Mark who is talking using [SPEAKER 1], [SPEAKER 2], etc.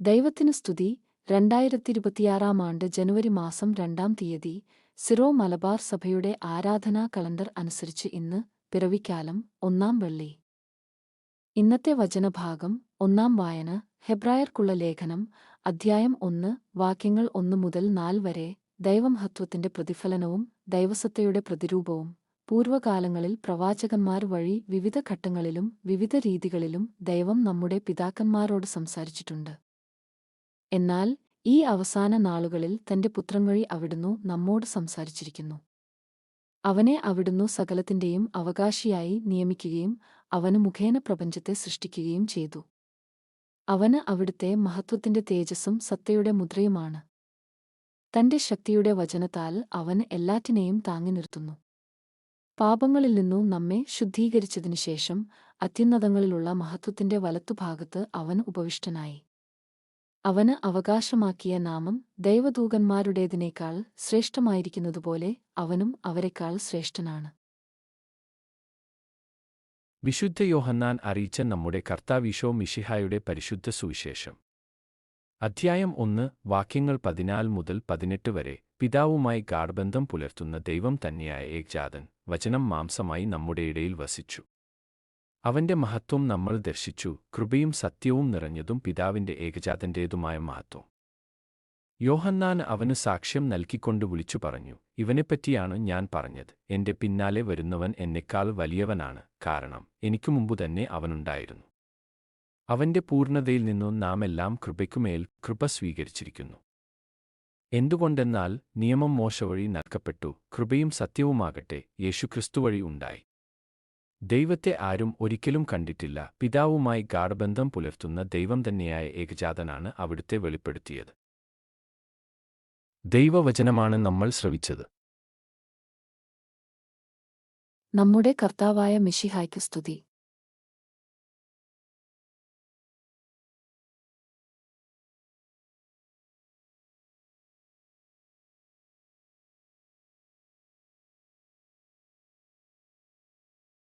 [SPEAKER 1] ദൈവത്തിനു സ്തുതി. രണ്ടായിരത്തി ഇരുപത്തിയാറാം ആണ്ട് ജനുവരി മാസം രണ്ടാം തീയതി സിറോ മലബാർ സഭയുടെ ആരാധനാ കലണ്ടർ അനുസരിച്ച് ഇന്ന് പിറവിക്കാലം ഒന്നാം വെള്ളി. ഇന്നത്തെ വചനഭാഗം ഒന്നാം വായന. ഹെബ്രായർക്കുള്ള ലേഖനം അധ്യായം ഒന്ന് വാക്യങ്ങൾ ഒന്ന് മുതൽ നാല് വരെ ദൈവമഹത്വത്തിന്റെ പ്രതിഫലനവും ദൈവസത്തയുടെ പ്രതിരൂപവും. പൂർവകാലങ്ങളിൽ പ്രവാചകന്മാർ വഴി വിവിധ ഘട്ടങ്ങളിലും വിവിധ രീതികളിലും ദൈവം നമ്മുടെ പിതാക്കന്മാരോട് സംസാരിച്ചിട്ടുണ്ട്. എന്നാൽ ഈ അവസാന നാളുകളിൽ തന്റെ പുത്രൻ വഴി അവിടുന്നു നമ്മോട് സംസാരിച്ചിരിക്കുന്നു. അവനെ അവിടുന്നു സകലത്തിന്റെയും അവകാശിയായി നിയമിക്കുകയും അവന് മുഖേന പ്രപഞ്ചത്തെ സൃഷ്ടിക്കുകയും ചെയ്തു. അവന് അവിടുത്തെ മഹത്വത്തിന്റെ തേജസ്സും സത്തയുടെ മുദ്രയുമാണ്. തന്റെ ശക്തിയുടെ വചനത്താൽ അവൻ എല്ലാറ്റിനെയും താങ്ങി നിർത്തുന്നു. പാപങ്ങളിൽ നിന്നു നമ്മെ ശുദ്ധീകരിച്ചതിനുശേഷം അത്യുന്നതങ്ങളിലുള്ള മഹത്വത്തിന്റെ വലത്തുഭാഗത്ത് അവൻ ഉപവിഷ്ടനായി. അവന് അവകാശമാക്കിയ നാമം ദൈവദൂതന്മാരുടേതിനേക്കാൾ ശ്രേഷ്ഠമായിരിക്കുന്നതുപോലെ അവനും അവരെക്കാൾ ശ്രേഷ്ഠനാണ്.
[SPEAKER 2] വിശുദ്ധ യോഹന്നാൻ അറിയിച്ച നമ്മുടെ കർത്താവിശോ മിഷിഹായുടെ പരിശുദ്ധ സുവിശേഷം. അധ്യായം ഒന്ന് വാക്യങ്ങൾ പതിനാല് മുതൽ പതിനെട്ട് വരെ പിതാവുമായി ഗാഠബന്ധം പുലർത്തുന്ന ദൈവം തന്നെയായ ഏക്ജാതൻ വചനം മാംസമായി നമ്മുടെ ഇടയിൽ വസിച്ചു. അവന്റെ മഹത്വം നമ്മൾ ദർശിച്ചു കൃപയും സത്യവും നിറഞ്ഞതും പിതാവിന്റെ ഏകജാതന്റേതുമായ മഹത്വം. യോഹന്നാൻ അവന് സാക്ഷ്യം നൽകിക്കൊണ്ട് വിളിച്ചു പറഞ്ഞു ഇവനെപ്പറ്റിയാണ് ഞാൻ പറഞ്ഞത് എന്റെ പിന്നാലെ വരുന്നവൻ എന്നെക്കാൾ വലിയവനാണ് കാരണം എനിക്കു മുമ്പ് തന്നെ അവനുണ്ടായിരുന്നു. അവന്റെ പൂർണതയിൽ നിന്നും നാം എല്ലാം കൃപയ്ക്കുമേൽ കൃപ സ്വീകരിച്ചിരിക്കുന്നു. എന്തുകൊണ്ടെന്നാൽ നിയമം മോശവഴി നൽകപ്പെട്ടു കൃപയും സത്യവുമാകട്ടെ യേശുക്രിസ്തു വഴി ഉണ്ടായി. ദൈവത്തെ ആരും ഒരിക്കലും കണ്ടിട്ടില്ല. പിതാവുമായി ഗാഠബന്ധം പുലർത്തുന്ന ദൈവം തന്നെയായ ഏകജാതനാണ് അവിടുത്തെ വെളിപ്പെടുത്തിയത്. ദൈവവചനമാണ് നമ്മൾ ശ്രവിച്ചത്.
[SPEAKER 1] നമ്മുടെ കർത്താവായ മിഷിഹായ്ക്ക് സ്തുതി.